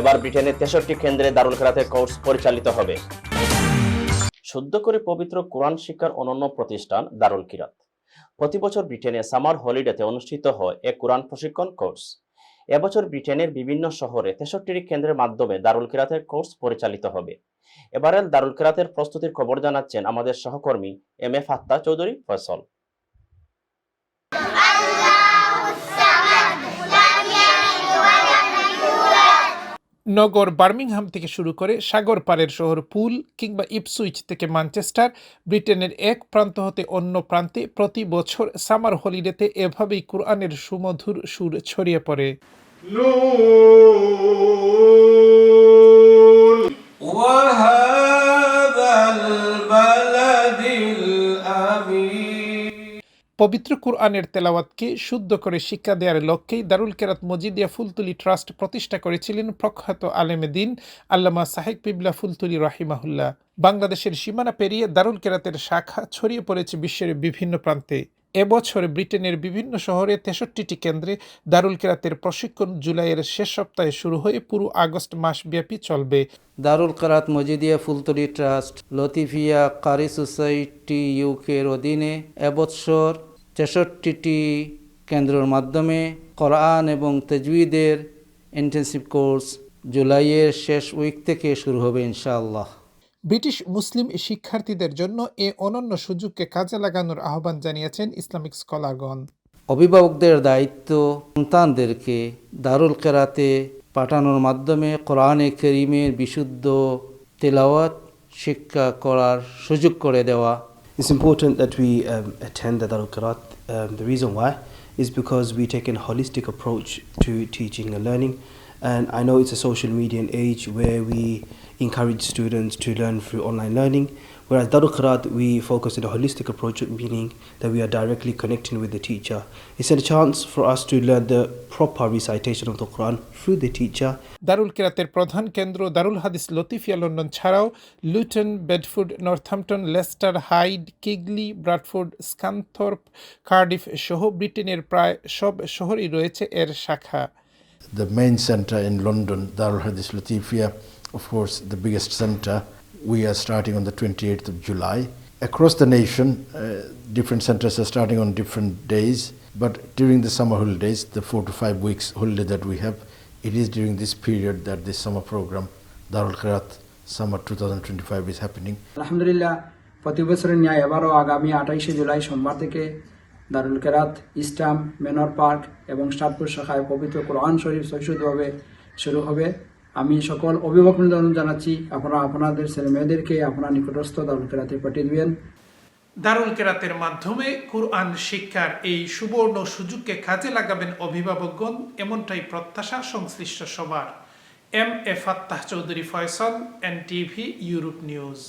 এবার ব্রিটেনের তেষট্টি কেন্দ্রে দারুল কেরাতের কোর্স পরিচালিত হবে। শুদ্ধ করে পবিত্র কোরআন শিক্ষার অনন্য প্রতিষ্ঠান দারুল কিরাত। প্রতি বছর ব্রিটেনে সামার হলিডেতে অনুষ্ঠিত হয় এক কোরআন প্রশিক্ষণ কোর্স। এবছর ব্রিটেনের বিভিন্ন শহরে তেষট্টি কেন্দ্রের মাধ্যমে দারুল কিরাতের কোর্স পরিচালিত হবে। এবারের দারুল কিরাতের প্রস্তুতির খবর জানাচ্ছেন আমাদের সহকর্মী এম এ ফাত্তা চৌধুরী ফয়সল। নগর বার্মিংহাম থেকে শুরু করে সাগর পাড়ের শহর পুল কিংবা ইপসুইচ থেকে ম্যানচেস্টার, ব্রিটেনের এক প্রান্ত হতে অন্য প্রান্তে প্রতি বছর সামার হলিডেতে এভাবেই কোরআনের সুমধুর সুর ছড়িয়ে পড়ে। পবিত্র কুরআনের তেলাওয়াতকে শুদ্ধ করে শিক্ষা দেওয়ার লক্ষ্যেই দারুল কেরাত মজিদিয়া ফুলতুলি ট্রাস্ট প্রতিষ্ঠা করেছিলেন প্রখ্যাত আলেমে দিন আল্লামা সাহেব পিবলা ফুলতুলি রাহিমাহুল্লাহ। বাংলাদেশের সীমানা পেরিয়ে দারুল কেরাতের শাখা ছড়িয়ে পড়েছে বিশ্বের বিভিন্ন প্রান্তে। এবছর ব্রিটেনের বিভিন্ন শহরে তেষট্টিটি কেন্দ্রে দারুল কেরাতের প্রশিক্ষণ জুলাইয়ের শেষ সপ্তাহে শুরু হয়ে পুরো আগস্ট মাস ব্যাপী চলবে। দারুল কেরাত মজিদিয়া ফুলতলি ট্রাস্ট, লতিফিয়া কারি সোসাইটি ইউকের অধীনে এবছর তেষট্টিটি কেন্দ্রের মাধ্যমে কোরআন এবং তেজবিদের ইন্টেন্সিভ কোর্স জুলাইয়ের শেষ উইক থেকে শুরু হবে ইনশাআল্লাহ। ব্রিটিশ মুসলিম শিক্ষার্থীদের জন্য এ অনন্য সুযোগকে কাজে লাগানোর আহ্বান জানিয়েছেন ইসলামিক স্কলারগণ। অভিভাবকদের দায়িত্ব সন্তানদেরকে দারুল কেরাতে পাঠানোর মাধ্যমে কোরআনে করিমের বিশুদ্ধ তেলাওয়াত শিক্ষা করার সুযোগ করে দেওয়া। It's important that we um, attend the Darul Qiraat. Um, the reason why is because we take a holistic approach to teaching and learning. And I know it's a social media age where we encourage students to learn through online learning. Whereas Darul Qiraat, we focus on a holistic approach, meaning that we are directly connecting with the teacher. It's a chance for us to learn the proper recitation of the Quran through the teacher দারুল কেরাতের প্রধান কেন্দ্র Darul Hadis Latifia London ছাড়াও Luton Bedford Northampton Leicester Hyde Keighley Bradford Scunthorpe Cardiff সহ ব্রিটেনের প্রায় সব শহরেই রয়েছে এর শাখা the main center in London, Darul Hadith Latifia, of course, the biggest center. We are starting on the 28th of July. Across the nation, uh, different centers are starting on different days, but during the summer holidays, the four to five weeks holiday that we have, it is during this period that this summer program, Darul Qirat Summer 2025, is happening. আলহামদুলিল্লাহ প্রতি বছরের ন্যায় এবারও আগামী আঠাইশে জুলাই সোমবার থেকে দারুল কেরাত ইস্টাম manor park এবং স্টারপুর শাখায় পবিত্র কোরআন শরীফ সহিষ্ণুভাবে শুরু হবে। আমি সকল অভিভাবক জানাচ্ছি, আপনারা আপনাদের ছেলে মেয়েদেরকে, আপনার নিকটস্থ দারুল কেরাতে পাঠিয়ে দিবেন। দারুল কেরাতের মাধ্যমে কোরআন শিক্ষার এই সুবর্ণ সুযোগকে কাজে লাগাবেন অভিভাবকগণ, এমনটাই প্রত্যাশা সংশ্লিষ্ট সবার M A Fattah Chowdhury Faisal N TV Europe news.